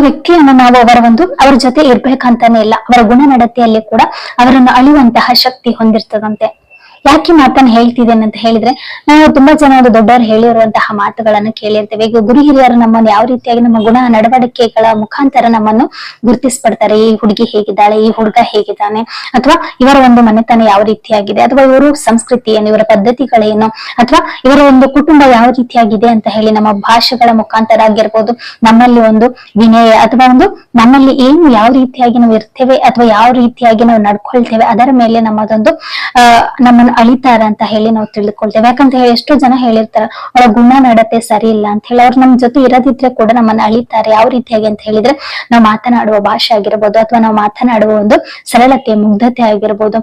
ವ್ಯಕ್ತಿಯನ್ನು ನಾವು ಅವರ ಒಂದು, ಅವ್ರ ಜೊತೆ ಇರ್ಬೇಕಂತಾನೆ ಇಲ್ಲ. ಅವರ ಗುಣನಡತೆಯಲ್ಲಿ ಕೂಡ ಅವರನ್ನು ಅಳಿಯುವಂತಹ ಶಕ್ತಿ ಹೊಂದಿರ್ತದಂತೆ. ಯಾಕೆ ಮಾತನ್ನ ಹೇಳ್ತಿದ್ದೇನೆ ಅಂತ ಹೇಳಿದ್ರೆ, ನಾವು ತುಂಬಾ ಜನ ಒಂದು ದೊಡ್ಡವರು ಹೇಳಿರುವಂತಹ ಮಾತುಗಳನ್ನು ಕೇಳಿರ್ತೇವೆ. ಈಗ ಗುರು ಹಿರಿಯರು ನಮ್ಮನ್ನು ಯಾವ ರೀತಿಯಾಗಿ ನಮ್ಮ ಗುಣ ನಡವಳಿಕೆಗಳ ಮುಖಾಂತರ ನಮ್ಮನ್ನು ಗುರುತಿಸ್ಪಡ್ತಾರೆ ಈ ಹುಡುಗಿ ಹೇಗಿದ್ದಾಳೆ, ಈ ಹುಡುಗ ಹೇಗಿದ್ದಾನೆ, ಅಥವಾ ಇವರ ಒಂದು ಮನೆತನ ಯಾವ ರೀತಿಯಾಗಿದೆ, ಅಥವಾ ಇವರು ಸಂಸ್ಕೃತಿ ಏನು, ಇವರ ಪದ್ಧತಿಗಳೇನು ಅಥವಾ ಇವರ ಒಂದು ಕುಟುಂಬ ಯಾವ ರೀತಿಯಾಗಿದೆ ಅಂತ ಹೇಳಿ ನಮ್ಮ ಭಾಷೆಗಳ ಮುಖಾಂತರ ಆಗಿರ್ಬೋದು, ನಮ್ಮಲ್ಲಿ ಒಂದು ವಿನಯ, ಅಥವಾ ಒಂದು ನಮ್ಮಲ್ಲಿ ಏನು ಯಾವ ರೀತಿಯಾಗಿ ನಾವು ಇರ್ತೇವೆ, ಅಥವಾ ಯಾವ ರೀತಿಯಾಗಿ ನಾವು ನಡ್ಕೊಳ್ತೇವೆ, ಅದರ ಮೇಲೆ ನಮ್ಮದೊಂದು ಅಹ್ ನಮ್ಮನ್ನು ಅಳಿತಾರ ಅಂತ ಹೇಳಿ ನಾವು ತಿಳಿದುಕೊಳ್ತೇವೆ ಯಾಕಂತ ಹೇಳಿ ಎಷ್ಟೋ ಜನ ಹೇಳಿರ್ತಾರ ಅವಳ ಗುಣ ನಡತೆ ಸರಿ ಇಲ್ಲ ಅಂತ ಹೇಳಿ. ಅವ್ರು ನಮ್ ಜೊತೆ ಇರದಿದ್ರೆ ಕೂಡ ನಮ್ಮನ್ನ ಅಳಿತಾರೆ. ಯಾವ ರೀತಿಯಾಗಿ ಅಂತ ಹೇಳಿದ್ರೆ, ನಾವು ಮಾತನಾಡುವ ಭಾಷೆ ಆಗಿರ್ಬೋದು ಅಥವಾ ನಾವು ಮಾತನಾಡುವ ಒಂದು ಸರಳತೆ, ಮುಗ್ಧತೆ ಆಗಿರ್ಬೋದು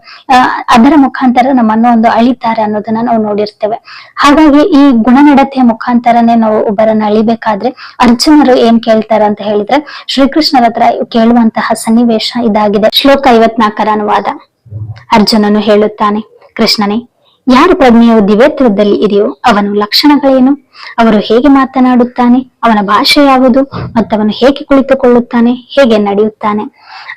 ಅದರ ಮುಖಾಂತರ ನಮ್ಮನ್ನು ಒಂದು ಅಳಿತಾರೆ ಅನ್ನೋದನ್ನ ನಾವು ನೋಡಿರ್ತೇವೆ. ಹಾಗಾಗಿ ಈ ಗುಣನಡತೆಯ ಮುಖಾಂತರನೇ ನಾವು ಒಬ್ಬರನ್ನ ಅಳಿಬೇಕಾದ್ರೆ ಅರ್ಜುನರು ಏನ್ ಕೇಳ್ತಾರ ಅಂತ ಹೇಳಿದ್ರೆ, ಶ್ರೀಕೃಷ್ಣರ ಹತ್ರ ಕೇಳುವಂತಹ ಸನ್ನಿವೇಶ ಇದಾಗಿದೆ. ಶ್ಲೋಕ ಐವತ್ನಾಲ್ಕರ ಅನುವಾದ ಅರ್ಜುನನು ಹೇಳುತ್ತಾನೆ. ಕೃಷ್ಣನೇ ಯಾರು ಪ್ರಜ್ಞೆಯು ದಿವ್ಯತ್ವದಲ್ಲಿ ಇದೆಯೋ ಅವನು ಲಕ್ಷಣಗಳೇನು? ಅವರು ಹೇಗೆ ಮಾತನಾಡುತ್ತಾನೆ, ಅವನ ಭಾಷೆ ಯಾವುದು ಮತ್ತು ಅವನು ಹೇಗೆ ಕುಳಿತುಕೊಳ್ಳುತ್ತಾನೆ, ಹೇಗೆ ನಡೆಯುತ್ತಾನೆ?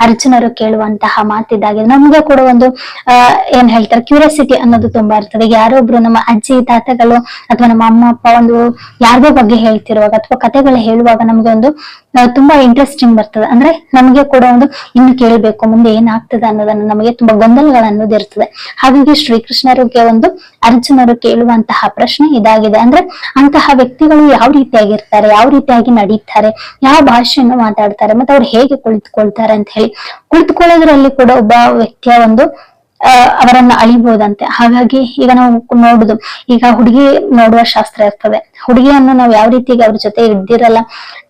ಅರ್ಜುನರು ಕೇಳುವಂತಹ ಮಾತಿದ್ದಾಗ ನಮ್ಗೆ ಕೂಡ ಒಂದು ಅಹ್ ಏನ್ ಹೇಳ್ತಾರೆ ಕ್ಯೂರಿಯಾಸಿಟಿ ಅನ್ನೋದು ತುಂಬಾ ಇರ್ತದೆ. ಯಾರೊಬ್ರು ನಮ್ಮ ಅಜ್ಜಿ, ತಾತಗಳು ಅಥವಾ ನಮ್ಮ ಅಮ್ಮ, ಅಪ್ಪ ಒಂದು ಯಾರ್ದೋ ಬಗ್ಗೆ ಹೇಳ್ತಿರುವಾಗ ಅಥವಾ ಕಥೆಗಳು ಹೇಳುವಾಗ ನಮ್ಗೆ ಒಂದು ತುಂಬಾ ಇಂಟ್ರೆಸ್ಟಿಂಗ್ ಬರ್ತದೆ. ಅಂದ್ರೆ ನಮಗೆ ಕೂಡ ಒಂದು ಇನ್ನು ಕೇಳಬೇಕು, ಮುಂದೆ ಏನಾಗ್ತದೆ ಅನ್ನೋದನ್ನ ನಮಗೆ ತುಂಬಾ ಗೊಂದಲಗಳು ಅನ್ನೋದು ಇರ್ತದೆ. ಹಾಗಾಗಿ ಶ್ರೀಕೃಷ್ಣರಿಗೆ ಒಂದು ಅರ್ಜುನರು ಕೇಳುವಂತಹ ಪ್ರಶ್ನೆ ಇದಾಗಿದೆ. ಅಂದ್ರೆ ಅಂತಹ ವ್ಯಕ್ತಿಗಳು ಯಾವ ರೀತಿಯಾಗಿರ್ತಾರೆ, ಯಾವ ರೀತಿಯಾಗಿ ನಡೀತಾರೆ, ಯಾವ ಭಾಷೆಯನ್ನು ಮಾತಾಡ್ತಾರೆ, ಮತ್ತೆ ಅವ್ರು ಹೇಗೆ ಕುಳಿತುಕೊಳ್ತಾರೆ ಅಂತ ಹೇಳಿ ಕುಳಿತುಕೊಳ್ಳೋದ್ರಲ್ಲಿ ಕೂಡ ಒಬ್ಬ ವ್ಯಕ್ತಿಯ ಒಂದು ಅವರನ್ನ ಅಳಿಬಹುದಂತೆ ಹಾಗಾಗಿ ಈಗ ನಾವು ನೋಡುದು, ಈಗ ಹುಡುಗಿ ನೋಡುವ ಶಾಸ್ತ್ರ ಇರ್ತದೆ ಹುಡುಗಿಯನ್ನು ನಾವು ಯಾವ ರೀತಿಗೆ ಅವ್ರ ಜೊತೆ ಇದ್ದಿರಲ್ಲ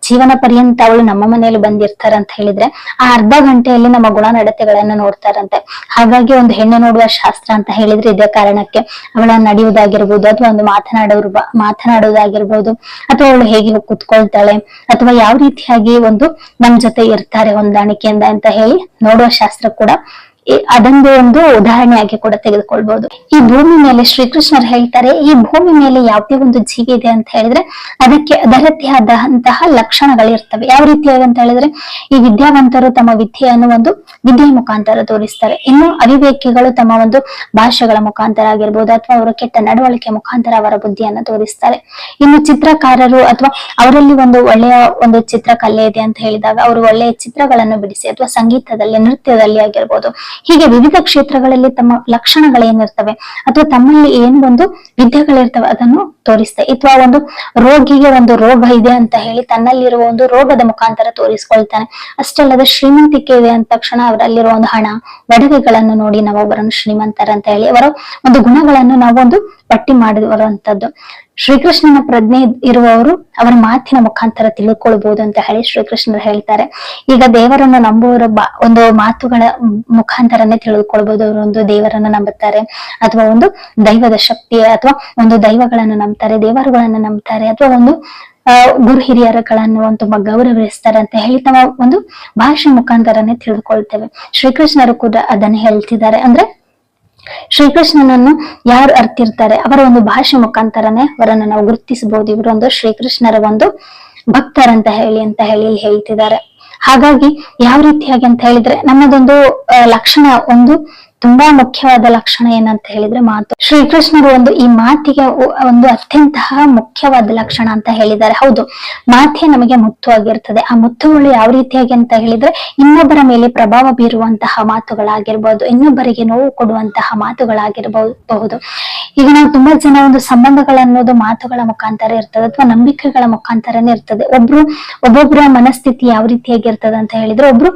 ಜೀವನ ಪರ್ಯಂತ ಅವಳು ನಮ್ಮ ಮನೆಯಲ್ಲಿ ಬಂದಿರ್ತಾರ ಅಂತ ಹೇಳಿದ್ರೆ, ಆ ಅರ್ಧ ಗಂಟೆಯಲ್ಲಿ ನಮ್ಮ ಗುಣ ನಡತೆಗಳನ್ನ ನೋಡ್ತಾರಂತೆ. ಹಾಗಾಗಿ ಒಂದು ಹೆಣ್ಣು ನೋಡುವ ಶಾಸ್ತ್ರ ಅಂತ ಹೇಳಿದ್ರೆ ಇದೇ ಕಾರಣಕ್ಕೆ ಅವಳ ನಡೆಯುವುದಾಗಿರ್ಬೋದು, ಅಥವಾ ಒಂದು ಮಾತನಾಡೋರು ಮಾತನಾಡುವುದಾಗಿರ್ಬೋದು ಅಥವಾ ಅವಳು ಹೇಗೆ ಕುತ್ಕೊಳ್ತಾಳೆ, ಅಥವಾ ಯಾವ ರೀತಿಯಾಗಿ ಒಂದು ನಮ್ ಜೊತೆ ಇರ್ತಾರೆ ಹೊಂದಾಣಿಕೆಯಿಂದ ಅಂತ ಹೇಳಿ ನೋಡುವ ಶಾಸ್ತ್ರ ಕೂಡ ಅದೊಂದು ಒಂದು ಉದಾಹರಣೆಯಾಗಿ ಕೂಡ ತೆಗೆದುಕೊಳ್ಬಹುದು ಈ ಭೂಮಿ ಮೇಲೆ ಶ್ರೀಕೃಷ್ಣರು ಹೇಳ್ತಾರೆ, ಈ ಭೂಮಿ ಮೇಲೆ ಯಾವುದೇ ಒಂದು ಜೀವಿ ಇದೆ ಅಂತ ಹೇಳಿದ್ರೆ ಅದಕ್ಕೆ ಅದರದ್ದೇ ಆದಂತಹ ಲಕ್ಷಣಗಳಿರ್ತವೆ. ಯಾವ ರೀತಿಯಾಗಿ ಅಂತ ಹೇಳಿದ್ರೆ, ಈ ವಿದ್ಯಾವಂತರು ತಮ್ಮ ವಿದ್ಯೆಯನ್ನು ಒಂದು ವಿದ್ಯೆ ಮುಖಾಂತರ ತೋರಿಸ್ತಾರೆ. ಇನ್ನು ಅವಿವೇಕಿಗಳು ತಮ್ಮ ಒಂದು ಭಾಷೆಗಳ ಮುಖಾಂತರ ಆಗಿರ್ಬೋದು, ಅಥವಾ ಅವರ ಕೆಟ್ಟ ನಡವಳಿಕೆ ಮುಖಾಂತರ ಅವರ ಬುದ್ಧಿಯನ್ನು ತೋರಿಸ್ತಾರೆ. ಇನ್ನು ಚಿತ್ರಕಾರರು ಅಥವಾ ಅವರಲ್ಲಿ ಒಂದು ಒಳ್ಳೆಯ ಒಂದು ಚಿತ್ರಕಲೆ ಇದೆ ಅಂತ ಹೇಳಿದಾಗ, ಅವರು ಒಳ್ಳೆಯ ಚಿತ್ರಗಳನ್ನು ಬಿಡಿಸಿ, ಅಥವಾ ಸಂಗೀತದಲ್ಲಿ, ನೃತ್ಯದಲ್ಲಿ ಆಗಿರ್ಬೋದು ಹೀಗೆ ವಿವಿಧ ಕ್ಷೇತ್ರಗಳಲ್ಲಿ ತಮ್ಮ ಲಕ್ಷಣಗಳೇನಿರ್ತವೆ ಅಥವಾ ತಮ್ಮಲ್ಲಿ ಏನ್ ಒಂದು ವಿದ್ಯೆಗಳಿರ್ತವೆ ಅದನ್ನು ತೋರಿಸ್ತವೆ ಅಥವಾ ಒಂದು ರೋಗಿಗೆ ಒಂದು ರೋಗ ಇದೆ ಅಂತ ಹೇಳಿ ತನ್ನಲ್ಲಿರುವ ಒಂದು ರೋಗದ ಮುಖಾಂತರ ತೋರಿಸ್ಕೊಳ್ತಾನೆ. ಅಷ್ಟಲ್ಲದೆ ಶ್ರೀಮಂತಿಕೆ ಇದೆ ಅಂದ ತಕ್ಷಣ ಅವರಲ್ಲಿರುವ ಒಂದು ಹಣ, ಒಡವೆಗಳನ್ನು ನೋಡಿ ನಾವು ಅವರನ್ನು ಶ್ರೀಮಂತರ ಅಂತ ಹೇಳಿ ಅವರ ಒಂದು ಗುಣಗಳನ್ನು ನಾವೊಂದು ಪಟ್ಟಿ ಮಾಡಿರುವಂತದ್ದು. ಶ್ರೀಕೃಷ್ಣನ ಪ್ರಜ್ಞೆ ಇರುವವರು ಅವರ ಮಾತಿನ ಮುಖಾಂತರ ತಿಳ್ಕೊಳ್ಬಹುದು ಅಂತ ಹೇಳಿ ಶ್ರೀಕೃಷ್ಣರು ಹೇಳ್ತಾರೆ. ಈಗ ದೇವರನ್ನು ನಂಬುವವರ ಒಂದು ಮಾತುಗಳ ಮುಖಾಂತರನೇ ತಿಳಿದುಕೊಳ್ಬಹುದು ಅವರು, ಒಂದು ದೇವರನ್ನ ನಂಬುತ್ತಾರೆ. ಅಥವಾ ಒಂದು ದೈವದ ಶಕ್ತಿ ಅಥವಾ ಒಂದು ದೈವಗಳನ್ನು ನಂಬ್ತಾರೆ, ದೇವರುಗಳನ್ನು ನಂಬ್ತಾರೆ, ಅಥವಾ ಒಂದು ಗುರು ಹಿರಿಯರುಗಳನ್ನು ತುಂಬಾ ಗೌರವಿಸ್ತಾರೆ ಅಂತ ಹೇಳಿ ತಮ್ಮ ಒಂದು ಭಾಷೆ ಮುಖಾಂತರನೇ ತಿಳಿದುಕೊಳ್ತೇವೆ ಶ್ರೀಕೃಷ್ಣರು ಕೂಡ ಅದನ್ನ ಹೇಳ್ತಿದ್ದಾರೆ. ಅಂದ್ರೆ ಶ್ರೀಕೃಷ್ಣನನ್ನು ಯಾರು ಅರ್ತಿರ್ತಾರೆ? ಅವರ ಒಂದು ಭಾಷೆ ಮುಖಾಂತರನೇ ಅವರನ್ನು ನಾವು ಗುರುತಿಸಬಹುದು. ಇವರೊಂದು ಶ್ರೀಕೃಷ್ಣರ ಒಂದು ಭಕ್ತರಂತ ಹೇಳಿ ಅಂತ ಹೇಳಿ ಹೇಳ್ತಿದ್ದಾರೆ. ಹಾಗಾಗಿ ಯಾವ ರೀತಿಯಾಗಿ ಅಂತ ಹೇಳಿದ್ರೆ ನಮ್ಮದೊಂದು ಲಕ್ಷಣ ಒಂದು ತುಂಬಾ ಮುಖ್ಯವಾದ ಲಕ್ಷಣ ಏನಂತ ಹೇಳಿದ್ರೆ ಮಾತು. ಶ್ರೀಕೃಷ್ಣರು ಒಂದು ಈ ಮಾತಿಗೆ ಒಂದು ಅತ್ಯಂತ ಮುಖ್ಯವಾದ ಲಕ್ಷಣ ಅಂತ ಹೇಳಿದ್ದಾರೆ. ಹೌದು, ಮಾತೆ ನಮಗೆ ಮುತ್ತು ಆಗಿರ್ತದೆ. ಆ ಮುತ್ತುಗಳು ಯಾವ ರೀತಿಯಾಗಿ ಅಂತ ಹೇಳಿದ್ರೆ ಇನ್ನೊಬ್ಬರ ಮೇಲೆ ಪ್ರಭಾವ ಬೀರುವಂತಹ ಮಾತುಗಳಾಗಿರ್ಬೋದು, ಇನ್ನೊಬ್ಬರಿಗೆ ನೋವು ಕೊಡುವಂತಹ ಮಾತುಗಳಾಗಿರಬಹುದು ಈಗ ನಾವು ತುಂಬಾ ಜನ ಒಂದು ಸಂಬಂಧಗಳನ್ನೋದು ಮಾತುಗಳ ಮುಖಾಂತರ ಇರ್ತದೆ ಅಥವಾ ನಂಬಿಕೆಗಳ ಮುಖಾಂತರನೇ ಇರ್ತದೆ. ಒಬ್ರು, ಒಬ್ಬೊಬ್ಬರ ಮನಸ್ಥಿತಿ ಯಾವ ರೀತಿಯಾಗಿ ಇರ್ತದೆ ಅಂತ ಹೇಳಿದ್ರೆ ಒಬ್ರು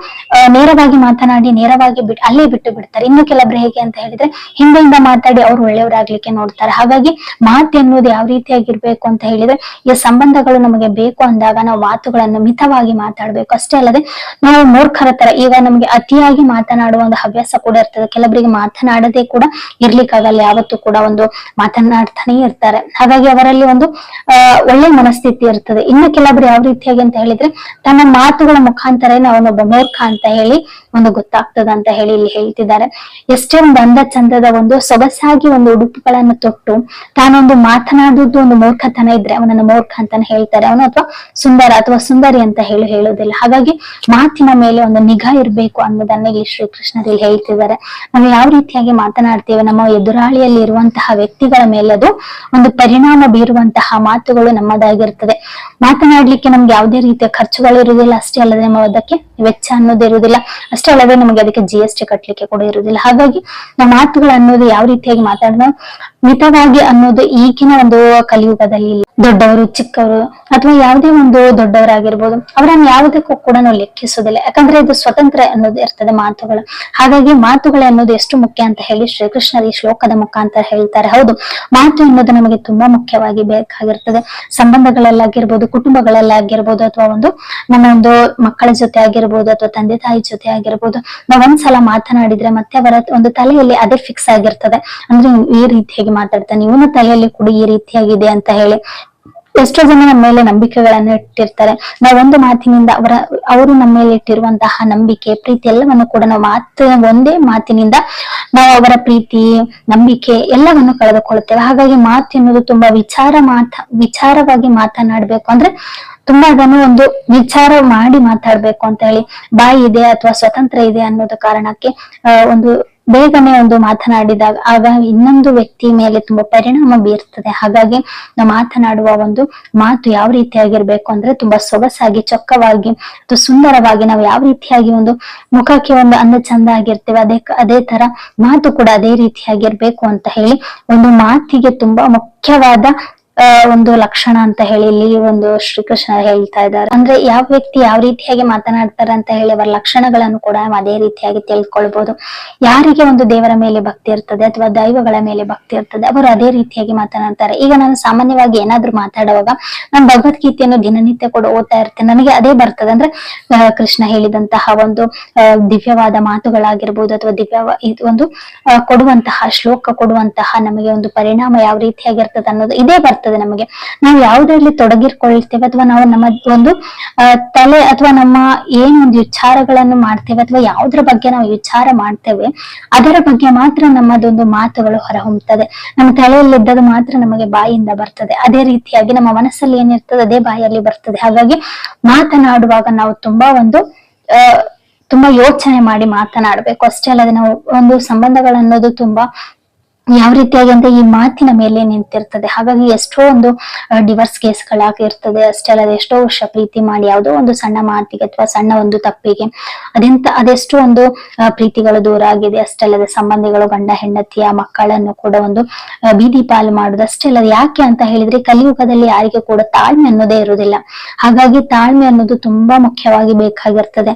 ನೇರವಾಗಿ ಮಾತನಾಡಿ ನೇರವಾಗಿ ಬಿಟ್ಟು ಅಲ್ಲೇ ಬಿಟ್ಟು ಬಿಡ್ತಾರೆ. ಇನ್ನು ಕೆಲವೊಬ್ರು ಹೇಗೆ ಅಂತ ಹೇಳಿದ್ರೆ ಹಿಂದಿಂದ ಮಾತಾಡಿ ಅವ್ರು ಒಳ್ಳೆಯವರಾಗ್ಲಿಕ್ಕೆ ನೋಡ್ತಾರೆ. ಹಾಗಾಗಿ ಮಾತು ಎನ್ನುವುದು ಯಾವ ರೀತಿಯಾಗಿರ್ಬೇಕು ಅಂತ ಹೇಳಿದ್ರೆ, ಈ ಸಂಬಂಧಗಳು ನಮಗೆ ಬೇಕು ಅಂದಾಗ ನಾವು ಮಾತುಗಳನ್ನು ಮಿತವಾಗಿ ಮಾತಾಡ್ಬೇಕು. ಅಷ್ಟೇ ಅಲ್ಲದೆ, ನಾವು ಮೂರ್ಖರ ತರ ಈಗ ನಮಗೆ ಅತಿಯಾಗಿ ಮಾತನಾಡುವ ಒಂದು ಹವ್ಯಾಸ ಕೂಡ ಇರ್ತದೆ. ಕೆಲವರಿಗೆ ಮಾತನಾಡದೆ ಕೂಡ ಇರ್ಲಿಕ್ಕಾಗಲ್ಲ. ಯಾವತ್ತೂ ಕೂಡ ಒಂದು ಮಾತನಾಡ್ತಾನೆ ಇರ್ತಾರೆ. ಹಾಗಾಗಿ ಅವರಲ್ಲಿ ಒಂದು ಅಹ್ ಒಳ್ಳೆ ಮನಸ್ಥಿತಿ ಇರ್ತದೆ. ಇನ್ನು ಕೆಲವರು ಯಾವ ರೀತಿಯಾಗಿ ಅಂತ ಹೇಳಿದ್ರೆ, ತನ್ನ ಮಾತುಗಳ ಮುಖಾಂತರ ಅವನೊಬ್ಬ ಮೂರ್ಖ ಅಂತ ಹೇಳಿ ಒಂದು ಗೊತ್ತಾಗ್ತದ ಅಂತ ಹೇಳಿ ಇಲ್ಲಿ ಹೇಳ್ತಿದ್ದಾರೆ. ಎಷ್ಟೇ ಬಂದ ಚಂದದ ಒಂದು ಸೊಗಸಾಗಿ ಒಂದು ಉಡುಪುಗಳನ್ನು ತೊಟ್ಟು, ತಾನೊಂದು ಮಾತನಾಡುದು ಒಂದು ಮೂರ್ಖತನ ಇದ್ರೆ ಅವನನ್ನು ಮೂರ್ಖ ಅಂತಾನೆ ಹೇಳ್ತಾರೆ ಅವನು, ಅಥವಾ ಸುಂದರ ಅಥವಾ ಸುಂದರಿ ಅಂತ ಹೇಳಿ ಹೇಳೋದಿಲ್ಲ ಹಾಗಾಗಿ ಮಾತಿನ ಮೇಲೆ ಒಂದು ನಿಗಾ ಇರಬೇಕು ಅನ್ನೋದನ್ನ ಇಲ್ಲಿ ಶ್ರೀಕೃಷ್ಣರು ಇಲ್ಲಿ ಹೇಳ್ತಿದ್ದಾರೆ. ನಾವು ಯಾವ ರೀತಿಯಾಗಿ ಮಾತನಾಡ್ತೇವೆ? ನಮ್ಮ ಎದುರಾಳಿಯಲ್ಲಿ ಇರುವಂತಹ ವ್ಯಕ್ತಿಗಳ ಮೇಲೆ ಅದು ಒಂದು ಪರಿಣಾಮ ಬೀರುವಂತಹ ಮಾತುಗಳು ನಮ್ಮದಾಗಿರ್ತದೆ. ಮಾತನಾಡ್ಲಿಕ್ಕೆ ನಮ್ಗೆ ಯಾವುದೇ ರೀತಿಯ ಖರ್ಚುಗಳು ಇರುವುದಿಲ್ಲ, ಅಷ್ಟೇ ಅಲ್ಲದೆ ನಮ್ಮ ಅದಕ್ಕೆ ವೆಚ್ಚ ಅನ್ನೋದು ಇರುವುದಿಲ್ಲ. ಅಷ್ಟೇ ಅಲ್ಲದೆ ನಮಗೆ ಅದಕ್ಕೆ ಜಿ ಎಸ್ ಟಿ ಕಟ್ಲಿಕ್ಕೆ ಕೂಡ ಇರುವುದಿಲ್ಲ. ಹಾಗಾಗಿ ನಮ್ಮ ಮಾತುಗಳು ಅನ್ನೋದು ಯಾವ ರೀತಿಯಾಗಿ ಮಾತಾಡೋದು ಮಿತವಾಗಿ ಅನ್ನೋದು ಈಗಿನ ಒಂದು ಕಲಿಯುಗದಲ್ಲಿ ದೊಡ್ಡವರು, ಚಿಕ್ಕವರು ಅಥವಾ ಯಾವುದೇ ಒಂದು ದೊಡ್ಡವರಾಗಿರ್ಬೋದು, ಅವರನ್ನು ಯಾವುದಕ್ಕೂ ಕೂಡ ನಾವು ಲೆಕ್ಕಿಸೋದಿಲ್ಲ. ಯಾಕಂದ್ರೆ ಇದು ಸ್ವತಂತ್ರ ಅನ್ನೋದು ಇರ್ತದೆ ಮಾತುಗಳು. ಹಾಗಾಗಿ ಮಾತುಗಳು ಅನ್ನೋದು ಎಷ್ಟು ಮುಖ್ಯ ಅಂತ ಹೇಳಿ ಶ್ರೀಕೃಷ್ಣರು ಈ ಶ್ಲೋಕದ ಮುಖಾಂತರ ಹೇಳ್ತಾರೆ. ಹೌದು, ಮಾತು ಅನ್ನೋದು ನಮಗೆ ತುಂಬಾ ಮುಖ್ಯವಾಗಿ ಬೇಕಾಗಿರ್ತದೆ. ಸಂಬಂಧಗಳಲ್ಲಾಗಿರ್ಬೋದು, ಕುಟುಂಬಗಳಲ್ಲಾಗಿರ್ಬೋದು, ಅಥವಾ ಒಂದು ನಮ್ಮ ಒಂದು ಮಕ್ಕಳ ಜೊತೆ ಆಗಿರ್ಬೋದು, ಅಥವಾ ತಂದೆ ತಾಯಿ ಜೊತೆ ಆಗಿರ್ಬೋದು, ನಾವ್ ಒಂದ್ಸಲ ಮಾತನಾಡಿದ್ರೆ ಮತ್ತೆ ಅವರ ಒಂದು ತಲೆಯಲ್ಲಿ ಅದೇ ಫಿಕ್ಸ್ ಆಗಿರ್ತದೆ. ಅಂದ್ರೆ ಈ ರೀತಿಯಾಗಿ ಮಾತಾಡ್ತಾನೆ ಇವನ ತಲೆಯಲ್ಲಿ ಕೂಡ, ಈ ರೀತಿಯಾಗಿದೆ ಅಂತ ಹೇಳಿ ಎಷ್ಟೋ ಜನ ನಮ್ಮ ಮೇಲೆ ನಂಬಿಕೆಗಳನ್ನು ಇಟ್ಟಿರ್ತಾರೆ. ನಾವು ಒಂದು ಮಾತಿನಿಂದ ಅವರ, ಅವರು ನಮ್ಮ ಮೇಲೆ ಇಟ್ಟಿರುವಂತಹ ನಂಬಿಕೆ, ಪ್ರೀತಿ ಎಲ್ಲವನ್ನು ಕೂಡ ನಾವು ಮಾತು, ಒಂದೇ ಮಾತಿನಿಂದ ನಾವು ಅವರ ಪ್ರೀತಿ, ನಂಬಿಕೆ ಎಲ್ಲವನ್ನು ಕಳೆದುಕೊಳ್ಳುತ್ತೇವೆ. ಹಾಗಾಗಿ ಮಾತು ಎನ್ನುವುದು ತುಂಬಾ ವಿಚಾರ ಮಾತ, ವಿಚಾರವಾಗಿ ಮಾತನಾಡ್ಬೇಕು ಅಂದ್ರೆ ತುಂಬಾ ಅದನ್ನು ಒಂದು ವಿಚಾರ ಮಾಡಿ ಮಾತಾಡ್ಬೇಕು ಅಂತ ಹೇಳಿ. ಬಾಯಿ ಇದೆ ಅಥವಾ ಸ್ವತಂತ್ರ ಇದೆ ಅನ್ನೋದ ಕಾರಣಕ್ಕೆ ಒಂದು ಬೇಗನೆ ಒಂದು ಮಾತನಾಡಿದಾಗ ಆಗ ಇನ್ನೊಂದು ವ್ಯಕ್ತಿ ಮೇಲೆ ತುಂಬಾ ಪರಿಣಾಮ ಬೀರ್ತದೆ ಹಾಗಾಗಿ ನಾವು ಮಾತನಾಡುವ ಒಂದು ಮಾತು ಯಾವ ರೀತಿಯಾಗಿರ್ಬೇಕು ಅಂದ್ರೆ ತುಂಬಾ ಸೊಗಸಾಗಿ, ಚೊಕ್ಕವಾಗಿ ಅಥವಾ ಸುಂದರವಾಗಿ ನಾವು ಯಾವ ರೀತಿಯಾಗಿ ಒಂದು ಮುಖಕ್ಕೆ ಒಂದು ಅಂದ ಚಂದ ಆಗಿರ್ತೇವೆ, ಅದೇ ಅದೇ ತರ ಮಾತು ಕೂಡ ಅದೇ ರೀತಿಯಾಗಿರ್ಬೇಕು ಅಂತ ಹೇಳಿ ಒಂದು ಮಾತಿಗೆ ತುಂಬಾ ಮುಖ್ಯವಾದ ಒಂದು ಲಕ್ಷಣ ಅಂತ ಹೇಳಿ ಇಲ್ಲಿ ಒಂದು ಶ್ರೀಕೃಷ್ಣ ಹೇಳ್ತಾ ಇದ್ದಾರೆ. ಅಂದ್ರೆ ಯಾವ ವ್ಯಕ್ತಿ ಯಾವ ರೀತಿಯಾಗಿ ಮಾತನಾಡ್ತಾರೆ ಅಂತ ಹೇಳಿ ಅವರ ಲಕ್ಷಣಗಳನ್ನು ಕೂಡ ಅದೇ ರೀತಿಯಾಗಿ ತಿಳ್ಕೊಳ್ಬಹುದು ಯಾರಿಗೆ ಒಂದು ದೇವರ ಮೇಲೆ ಭಕ್ತಿ ಇರ್ತದೆ ಅಥವಾ ದೈವಗಳ ಮೇಲೆ ಭಕ್ತಿ ಇರ್ತದೆ ಅವರು ಅದೇ ರೀತಿಯಾಗಿ ಮಾತನಾಡ್ತಾರೆ. ಈಗ ನಾನು ಸಾಮಾನ್ಯವಾಗಿ ಏನಾದ್ರೂ ಮಾತಾಡುವಾಗ ನಾನು ಭಗವದ್ಗೀತೆಯನ್ನು ದಿನನಿತ್ಯ ಕೂಡ ಓದ್ತಾ ಇರ್ತೇನೆ. ನನಗೆ ಅದೇ ಬರ್ತದೆ. ಅಂದ್ರೆ ಕೃಷ್ಣ ಹೇಳಿದಂತಹ ಒಂದು ದಿವ್ಯವಾದ ಮಾತುಗಳಾಗಿರ್ಬೋದು ಅಥವಾ ದಿವ್ಯ, ಇದು ಒಂದು ಕೊಡುವಂತಹ ಶ್ಲೋಕ ಕೊಡುವಂತಹ ನಮಗೆ ಒಂದು ಪರಿಣಾಮ ಯಾವ ರೀತಿಯಾಗಿರ್ತದೆ ಅನ್ನೋದು ಇದೇ ಬರ್ತದೆ. ನಮಗೆ. ನಾವು ಯಾವುದರಲ್ಲಿ ತೊಡಗಿರ್ಕೊಳ್ತೇವೆ ಅಥವಾ ನಾವು ನಮ್ಮ ಒಂದು ತಲೆ ಅಥವಾ ನಮ್ಮ ಏನ್ ಒಂದು ವಿಚಾರಗಳನ್ನು ಮಾಡ್ತೇವೆ ಅಥವಾ ಯಾವುದ್ರ ಬಗ್ಗೆ ನಾವು ವಿಚಾರ ಮಾಡ್ತೇವೆ, ಅದರ ಬಗ್ಗೆ ಮಾತ್ರ ನಮ್ಮದೊಂದು ಮಾತುಗಳು ಹೊರಹೊಮ್ಮುತ್ತದೆ. ನಮ್ಮ ತಲೆಯಲ್ಲಿದ್ದದು ಮಾತ್ರ ನಮಗೆ ಬಾಯಿಯಿಂದ ಬರ್ತದೆ. ಅದೇ ರೀತಿಯಾಗಿ ನಮ್ಮ ಮನಸ್ಸಲ್ಲಿ ಏನಿರ್ತದೆ ಅದೇ ಬಾಯಲ್ಲಿ ಬರ್ತದೆ. ಹಾಗಾಗಿ ಮಾತನಾಡುವಾಗ ನಾವು ತುಂಬಾ ಒಂದು ತುಂಬಾ ಯೋಚನೆ ಮಾಡಿ ಮಾತನಾಡ್ಬೇಕು. ಅಷ್ಟೇ ಅಲ್ಲದೆ ನಾವು ಒಂದು ಸಂಬಂಧಗಳನ್ನೋದು ತುಂಬಾ ಯಾವ ರೀತಿಯಾಗಿ ಅಂತ ಈ ಮಾತಿನ ಮೇಲೆ ನಿಂತಿರ್ತದೆ. ಹಾಗಾಗಿ ಎಷ್ಟೋ ಒಂದು ಡಿವರ್ಸ್ ಕೇಸ್ಗಳಾಗಿರ್ತದೆ. ಅಷ್ಟೇ ಅಲ್ಲದೆ ಎಷ್ಟೋ ವರ್ಷ ಪ್ರೀತಿ ಮಾಡಿ ಯಾವುದೋ ಒಂದು ಸಣ್ಣ ಮಾತಿಗೆ ಅಥವಾ ಸಣ್ಣ ಒಂದು ತಪ್ಪಿಗೆ ಅದೆಂತ, ಅದೆಷ್ಟೋ ಒಂದು ಪ್ರೀತಿಗಳು ದೂರ ಆಗಿದೆ. ಅಷ್ಟೇ ಅಲ್ಲದೆ ಸಂಬಂಧಿಗಳು, ಗಂಡ, ಹೆಂಡತಿಯ ಮಕ್ಕಳನ್ನು ಕೂಡ ಒಂದು ಬೀದಿ ಪಾಲು ಮಾಡುದು. ಅಷ್ಟೇ ಅಲ್ಲದೆ ಯಾಕೆ ಅಂತ ಹೇಳಿದ್ರೆ ಕಲಿಯುಗದಲ್ಲಿ ಯಾರಿಗೆ ಕೂಡ ತಾಳ್ಮೆ ಅನ್ನೋದೇ ಇರುವುದಿಲ್ಲ. ಹಾಗಾಗಿ ತಾಳ್ಮೆ ಅನ್ನೋದು ತುಂಬಾ ಮುಖ್ಯವಾಗಿ ಬೇಕಾಗಿರ್ತದೆ.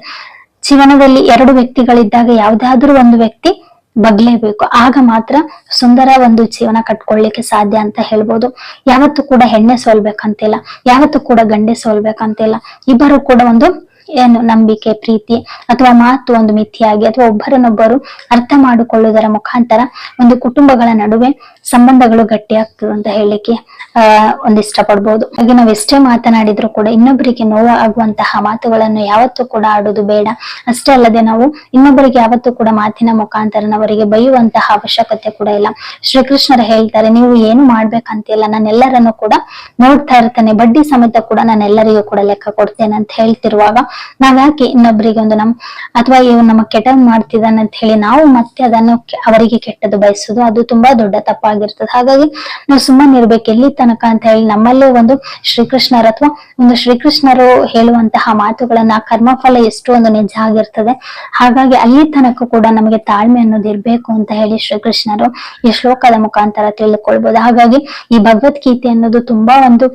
ಜೀವನದಲ್ಲಿ ಎರಡು ವ್ಯಕ್ತಿಗಳಿದ್ದಾಗ ಯಾವ್ದಾದ್ರೂ ಒಂದು ವ್ಯಕ್ತಿ ಬಗ್ಲೇಬೇಕು ಆಗ ಮಾತ್ರ ಸುಂದರ ಒಂದು ಜೀವನ ಕಟ್ಕೊಳ್ಳಿಕ್ಕೆ ಸಾಧ್ಯ ಅಂತ ಹೇಳ್ಬೋದು. ಯಾವತ್ತೂ ಕೂಡ ಹೆಣ್ಣೆ ಸೋಲ್ಬೇಕಂತಿಲ್ಲ. ಯಾವತ್ತೂ ಕೂಡ ಗಂಡೆ ಸೋಲ್ಬೇಕಂತಿಲ್ಲ. ಇಬ್ಬರು ಕೂಡ ಒಂದು ಏನು ನಂಬಿಕೆ, ಪ್ರೀತಿ ಅಥವಾ ಮಾತು ಒಂದು ಮಿಥಿಯಾಗಿ ಅಥವಾ ಒಬ್ಬರನ್ನೊಬ್ಬರು ಅರ್ಥ ಮಾಡಿಕೊಳ್ಳುವುದರ ಮುಖಾಂತರ ಒಂದು ಕುಟುಂಬಗಳ ನಡುವೆ ಸಂಬಂಧಗಳು ಗಟ್ಟಿಯಾಗ್ತದೆ ಅಂತ ಹೇಳಲಿಕ್ಕೆ, ಆ, ಒಂದು ಇಷ್ಟಪಡ್ಬೋದು. ಹಾಗೆ ನಾವು ಎಷ್ಟೇ ಮಾತನಾಡಿದ್ರು ಕೂಡ ಇನ್ನೊಬ್ಬರಿಗೆ ನೋವು ಆಗುವಂತಹ ಮಾತುಗಳನ್ನು ಯಾವತ್ತೂ ಕೂಡ ಆಡುವುದು ಬೇಡ. ಅಷ್ಟೇ ಅಲ್ಲದೆ ನಾವು ಇನ್ನೊಬ್ಬರಿಗೆ ಯಾವತ್ತೂ ಕೂಡ ಮಾತಿನ ಮುಖಾಂತರ ಅವರಿಗೆ ಬೈಯುವಂತಹ ಅವಶ್ಯಕತೆ ಕೂಡ ಇಲ್ಲ. ಶ್ರೀಕೃಷ್ಣರ ಹೇಳ್ತಾರೆ, ನೀವು ಏನು ಮಾಡ್ಬೇಕಂತಿಲ್ಲ, ನಾನೆಲ್ಲರನ್ನು ಕೂಡ ನೋಡ್ತಾ ಇರ್ತೇನೆ. ಬಡ್ಡಿ ಸಮೇತ ಕೂಡ ನಾನು ಎಲ್ಲರಿಗೂ ಕೂಡ ಲೆಕ್ಕ ಕೊಡ್ತೇನೆ ಅಂತ ಹೇಳ್ತಿರುವಾಗ ನಾವ್ ಯಾಕೆ ಇನ್ನೊಬ್ಬರಿಗೆ ಒಂದು ನಮ್ ಅಥವಾ ಇವ್ ನಮ್ಮ ಕೆಟ್ಟ ಮಾಡ್ತಿದ್ದಾನೆ ಅಂತ ಹೇಳಿ ನಾವು ಮತ್ತೆ ಅದನ್ನು ಅವರಿಗೆ ಕೆಟ್ಟದ್ದು ಬಯಸುದು, ಅದು ತುಂಬಾ ದೊಡ್ಡ ತಪ್ಪಾಗಿರ್ತದೆ. ಹಾಗಾಗಿ ನಾವು ಸುಮ್ಮನೆ ಇರ್ಬೇಕು, ಎಲ್ಲಿ ತನಕ ಅಂತ ಹೇಳಿ ನಮ್ಮಲ್ಲೇ ಒಂದು ಶ್ರೀಕೃಷ್ಣರ ಅಥವಾ ಒಂದು ಶ್ರೀಕೃಷ್ಣರು ಹೇಳುವಂತಹ ಮಾತುಗಳನ್ನ ಕರ್ಮಫಲ ಎಷ್ಟು ಒಂದು ನಿಜ ಆಗಿರ್ತದೆ. ಹಾಗಾಗಿ ಅಲ್ಲಿ ತನಕ ಕೂಡ ನಮಗೆ ತಾಳ್ಮೆ ಅನ್ನೋದು ಇರ್ಬೇಕು ಅಂತ ಹೇಳಿ ಶ್ರೀಕೃಷ್ಣರು ಈ ಶ್ಲೋಕದ ಮುಖಾಂತರ ತಿಳ್ಕೊಳ್ಬಹುದು ಹಾಗಾಗಿ ಈ ಭಗವದ್ಗೀತೆ ಅನ್ನೋದು ತುಂಬಾ ಒಂದು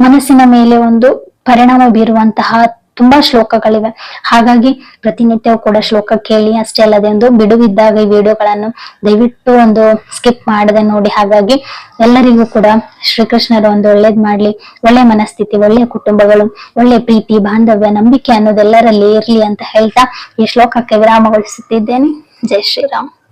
ಮನಸ್ಸಿನ ಮೇಲೆ ಒಂದು ಪರಿಣಾಮ ಬೀರುವಂತಹ ತುಂಬಾ ಶ್ಲೋಕಗಳಿವೆ. ಹಾಗಾಗಿ ಪ್ರತಿನಿತ್ಯವೂ ಕೂಡ ಶ್ಲೋಕ ಕೇಳಿ ಅಷ್ಟೇ ಅಲ್ಲದೆ ಒಂದು ಬಿಡುವಿದ್ದಾಗ ಈ ವಿಡಿಯೋಗಳನ್ನು ದಯವಿಟ್ಟು ಒಂದು ಸ್ಕಿಪ್ ಮಾಡದೆ ನೋಡಿ. ಹಾಗಾಗಿ ಎಲ್ಲರಿಗೂ ಕೂಡ ಶ್ರೀಕೃಷ್ಣರು ಒಂದು ಒಳ್ಳೇದ್ ಮಾಡ್ಲಿ. ಒಳ್ಳೆ ಮನಸ್ಥಿತಿ, ಒಳ್ಳೆ ಕುಟುಂಬಗಳು, ಒಳ್ಳೆ ಪ್ರೀತಿ, ಬಾಂಧವ್ಯ, ನಂಬಿಕೆ ಅನ್ನೋದೆಲ್ಲರಲ್ಲಿ ಇರ್ಲಿ ಅಂತ ಹೇಳ್ತಾ ಈ ಶ್ಲೋಕಕ್ಕೆ ವಿರಾಮಗೊಳಿಸುತ್ತಿದ್ದೇನೆ. ಜೈ ಶ್ರೀರಾಮ್.